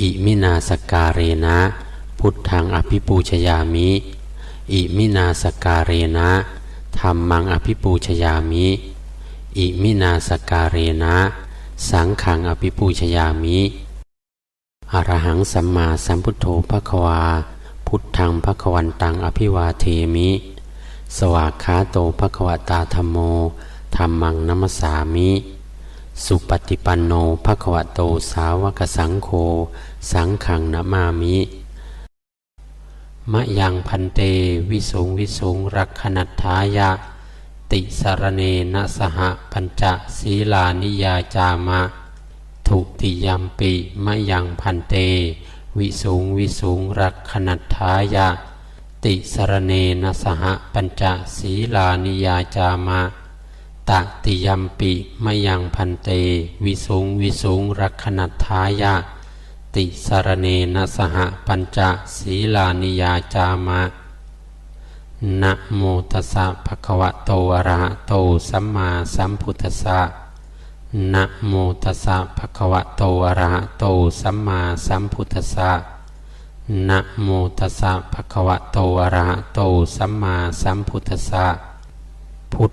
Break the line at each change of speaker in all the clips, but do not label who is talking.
อิมินาสการเรนะ พุทธังอภิปูชยามิ อิมินาสการเรนะธรรมังอภิปูชยามิ อิมินาสการเรนะ สังขังอภิปูชยามิอรหังสัมมาสัมพุทโธภควา พุทธังภควันตังอภิวาเทมิ สวากขาโตภควตาธรรมโมธรรมังนัมสสามิ สุปฏิปันโนภควโตสาวกสังโฆสังขังนามามิมะยังพันเตวิสุงวิสุงรักขณัฏฐายะ ติสารเนนะสหปัญจศีลานิยาจามะ ทุติยมปิมะยังพันเต วิสุงวิสุงรักขณัฏฐายะ ติสารเนนะสหปัญจศีลานิยาจามะ ตติยัมปิมยังพันเต วิสุงวิสุงรักขณัฏฐายะ ติสารเนนะสหปัญจศีลานิยาจามะนะโมตัสสะภะคะวะโตอะระหะโตสัมมาสัมพุทธัสสะนะโมตัสสะภะคะวะโตอะระหะโตสัมมาสัมพุทธัสสะนะโมตัสสะภะคะวะโตอะระหะโตสัมมาสัมพุทธัสสะพุท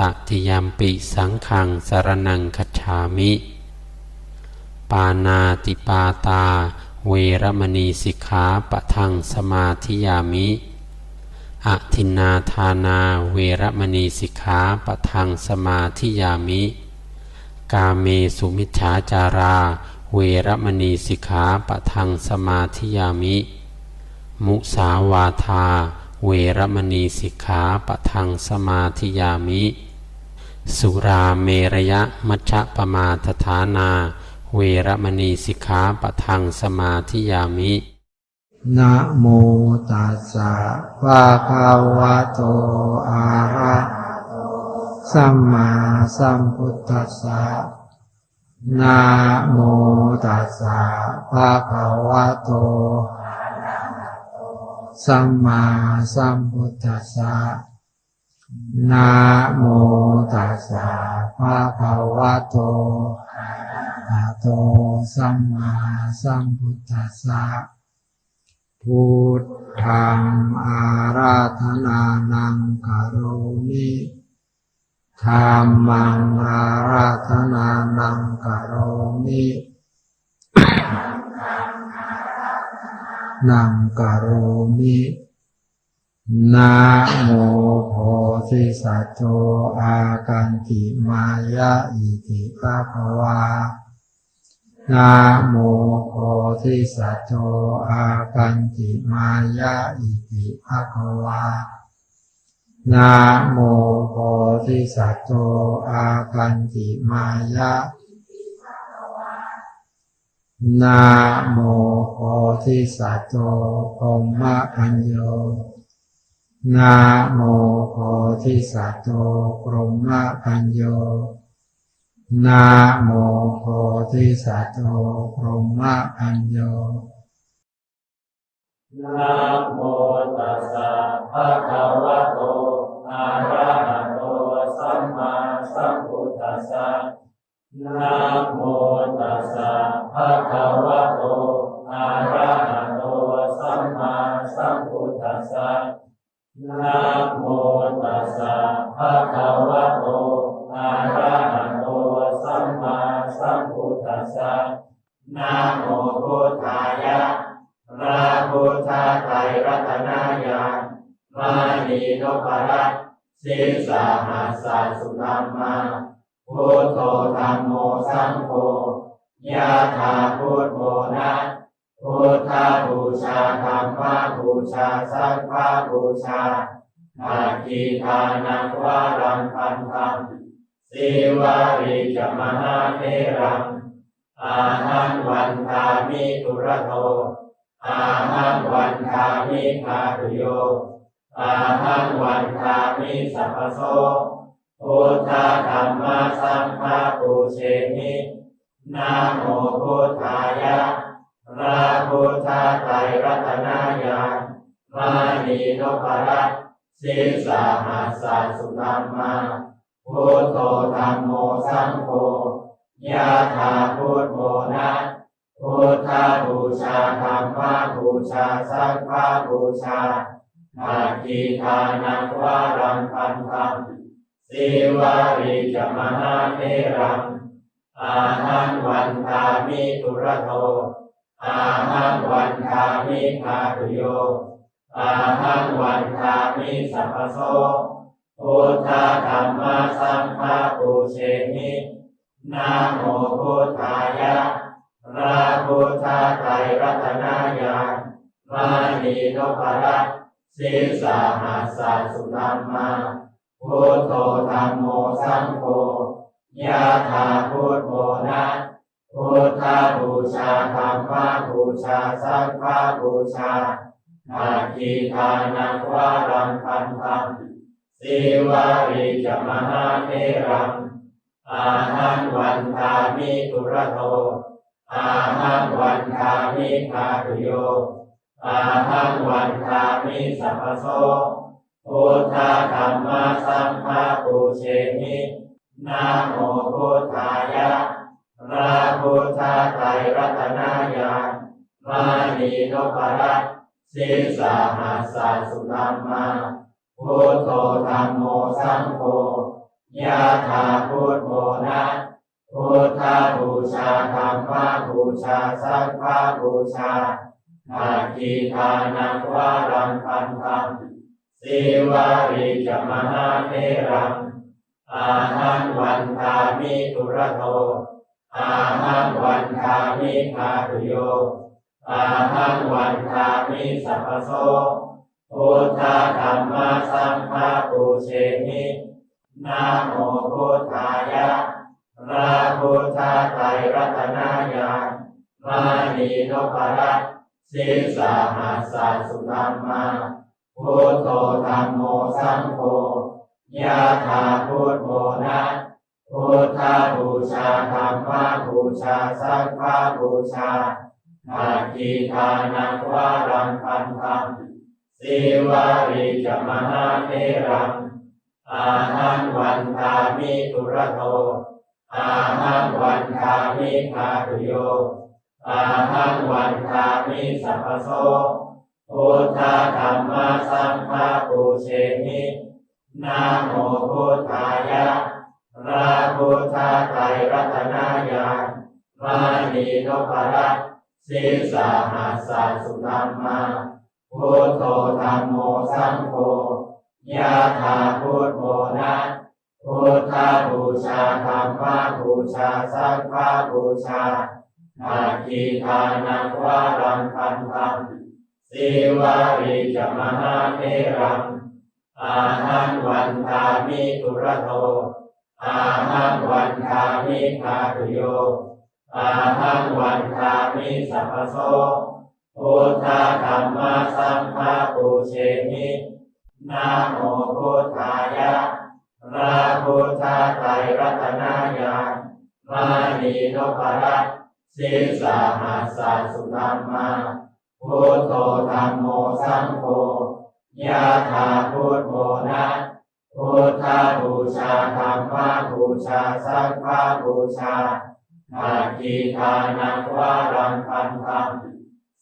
ตติยัมปิสังฆังสารนังคัจฉามิ ปานาติปาตา เวรมณีสิกขาปะทังสมาธิยามิอะทินนาทานาเวรมณีสิกขาปะทังสมาธิยามิ กาเมสุมิจฉาจารา เวรมณีสิกขาปะทังสมาธิยามิ มุสาวาทา เวรมณีสิกขาปะทังสมาธิยามิ สุราเมรยะมัชฌะปมาทฐานา เวรมณีสิกขาปะทังสมาธิยามิ
นะโมตัสสะภะคะวะโตอะระหะโตสัมมาสัมพุทธัสสะนะโมตัสสะภะคะวะโต สัมมาสัมพุทธัสสะ นะโมตัสสะภะคะวะโตอะระโตสัมมาสัมพุทธัสสะพุทธังอาราธนานังกโรมิธรรมังอาราธนานังกโรมินังกโรมินะโมโพ ธิสัตโตอากันติมายะอิติภะควานะโมโพธิสัตโตอากันติมายะอิติภะคะวานะโมโพธิสัตโตอากันติมายะนะโมโพธิสัตโตพรหมพัญโย นาโมโพธิสัตว์โตพรหมพัญโย นาโมโพธิสัตว์โตพรหมพัญโย
นาโม พุทธัสสะนะโมพุทธายะพระพุทธไตรรัตนายานมานีนพรัตน์ศีสาหัสสะสุนัมมาพุทโธธรรมโมสังโฆยะถาพุทโธนะพุทธบูชาธรรมบูชาสังฆบูชาอาคีทานังวารังพันธัง สีวาริจมหาเทรังอาหังวันทามิตุระโทอาหังวันทามิคาตุโยอาหังวันทามิสัพพโสพุทธธรรมสังฆปูเชมินะโมพุทธายะพระพุทธไตรรัตนายานมานีนพรัตน์ศีสาหัสสะสุนัมมา พุทโธธรรมโมสังโฆยะถาพุทโธนะพุทธบูชาธรรมบูชาสังฆบูชาอาคีทานังวารังพันธังสีวาริจมหาเทรังอาหังวันทามิตุระโทอาหังวันทามิคาตุโยอาหังวันทามิสัพพโส พุทธธรรมสังฆปูเชมินะโมพุทธายะพระพุทธไตรรัตนายานมานีนพรัตน์ศีสาหัสสะสุนัมมาพุทโธธรรมโมสังโฆยะถาพุทโธนะพุทธบูชาธรรมบูชาสังฆบูชาอาคีทานังวารังพันธัง สีวาริจมหาเทรังอาหังวันทามิตุระโทอาหังวันทามิคาตุโยอาหังวันทามิสัพพโสพุทธธรรมสังฆปูเชมินะโมพุทธายะพระพุทธไตรรัตนายานมานีนพรัตน์ศีสาหัสสะสุนัมมา พุทโธธรรมโมสังโฆยะถาพุทโธนะพุทธบูชาธรรมบูชาสังฆบูชาอาคีทานังวารังพันธังสีวาริจมหาเทรัง อาหังวันทามิตุระโทอาหังวันทามิคาตุโย อาหังวันทามิสัพพโสพุทธธ เชมินะโมพุทธายะพระพุทธไตรรัตนายานมานีนพรัตน์ศีสาหัสสะสุนัมมาพุทโธธรรมโมสังโฆยะถาพุทโธนะพุทธบูชาธรรมบูชาสังฆบูชาอาคีทานังวารังพันธังสีวาริจมหาเทรัง อาหังวันทามิตุระโทอาหังวันทามิคาตุโยอาหังวันทามิสัพพโสพุทธธรรมสังฆปูเชมินะโมพุทธายะพระพุทธไตรรัตนายานมานีนพรัตน์ศีสาหัสสะสุนัมมาพุทโธธรรมโมสังโฆยะถาพุท นะพุทธบูชาธรรมบูชา สังฆบูชาอาคีทานังวารังพันธังสีวาริจมหาเทรัง อาหังวันทามิตุระโทอาหังวันทามิคาตุโย อาหังวันทามิสัพพโสพุทธธรรมสังฆปูเชมินะโม พุทธายะพระพุทธไตรรัตนายานมานีนพรัตน์ศีสาหัสสะสุนัมมาพุทโธธรรมโมสังโฆยะถาพุทโธนะพุทธบูชาธรรมบูชาสังฆบูชาอาคีทานังวารังพันธัง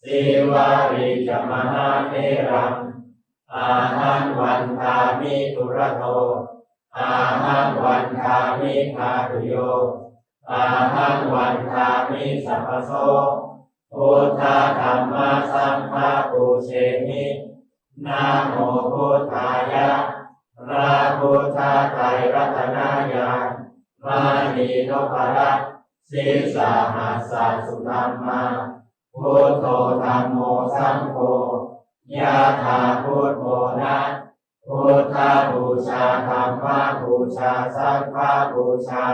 สีวาริจมหาเทรัง อาหังวันทามิตุระโทอาหังวันทามิคาตุโยอาหังวันทามิสัพพโสพุทธธรรมสังฆปูเชมินะโมพุทธายะระพุทธไตรรัตนายานมานีนพรัตน์ศีสาหัสสะสุนัมมาพุทโธธรรมโมสังโฆยะถาพุทโธนะพุ ชาธรรมบูชาสังฆบูชา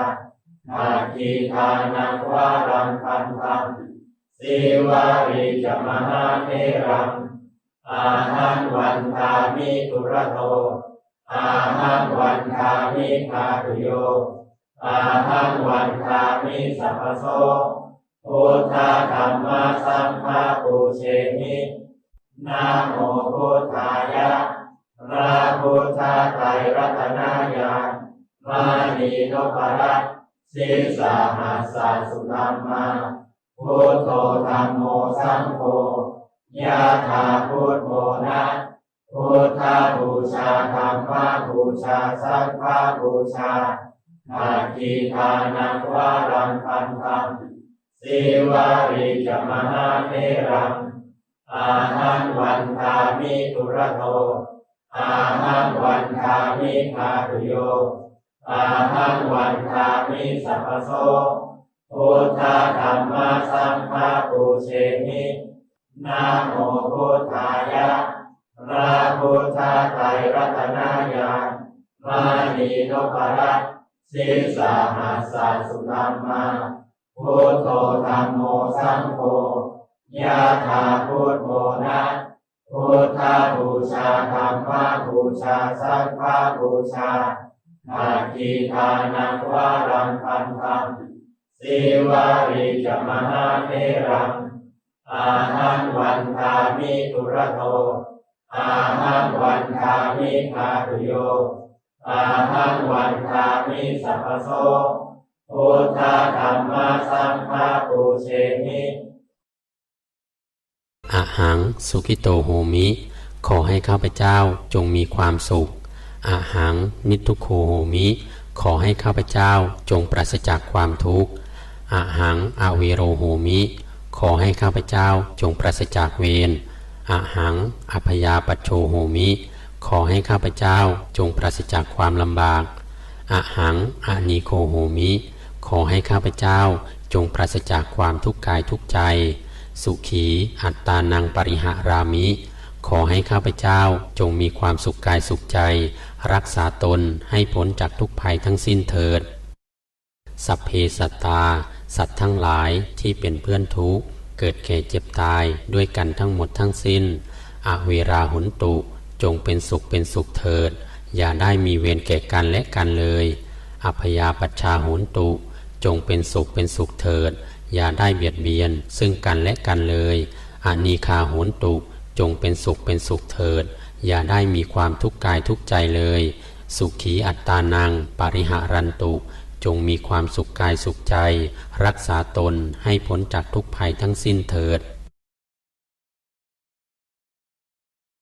นาคีทานังวารังคันธังสีวาริจมหาเทรัง อาหังวันทามิตุระโต อาหังวันทามิคาตุโย อาหังวันทามิสัพพโสพุทธธรรมสังฆปูเชมินะโมพุทธายะ พระพุทธไตรรัตนายานมานีนพรัตน์ศีสาหัสสะสุนัมมาพุทโธธรรมโมสังโฆยะถาพุทโธนะพุทธบูชาธรรมาบูชาสังฆบูชานาคีทานังวารังคันธังสีวาริจมหาเทรังอาหังวันทามิตุระโต อาหังวันทามิคาตุโยอาหังวันทามิสัพพโสพุทธธรรมสังฆปูเชมินะโมพุทธายะพระพุทธไตรรัตนายานมานีนพรัตน์ศีสาหัสสะสุนัมมาพุทโธธรรมโมสังโฆยะถาพุทโธนะ พุทธบูชาธรรมบูชา สังฆบูชานาคีทานังวารังคันธังสีวาริจมหาเทรัง อาหังวันทามิตุระโต อาหังวันทามิคาตุโย อาหังวันทามิสัพพโสพุทธธรรมสังฆปูเชมิ
หังสุขิโตโหมิ ขอให้ข้าพเจ้าจงมีความสุขอะหังนิทุโขโหมิ ขอให้ข้าพเจ้าจงปราศจากความทุกข์อะหังอาเวโรโหมิ ขอให้ข้าพเจ้าจงปราศจากเวรอะหังอภยาปัชโชโหมิ ขอให้ข้าพเจ้าจงปราศจากความลำบากอะหังอานิโคโหมิ ขอให้ข้าพเจ้าจงปราศจากความทุกข์กายทุกใจ สุขีอัตตานังปริหารามิ ขอให้ข้าพเจ้าจงมีความสุขกายสุขใจ รักษาตนให้พ้นจากทุกภัยทั้งสิ้นเถิด สัพเพสัตตา สัตว์ทั้งหลายที่เป็นเพื่อนทุกข์ เกิดแก่เจ็บตายด้วยกันทั้งหมดทั้งสิ้นอเวราหุนตุ จงเป็นสุขเป็นสุขเถิด อย่าได้มีเวรแก่กันและกันเลย อัพยาปัชชาหุนตุ จงเป็นสุขเป็นสุขเถิด อย่าได้เบียดเบียน ซึ่งกันและกันเลยอานีคาโหนตุ จงเป็นสุขเป็นสุขเถิด อย่าได้มีความทุกข์กายทุกใจเลย สุขีอัตตานัง ปริหารันตุ จงมีความสุขกายสุขใจ รักษาตนให้พ้นจากทุกภัยทั้งสิ้นเถิด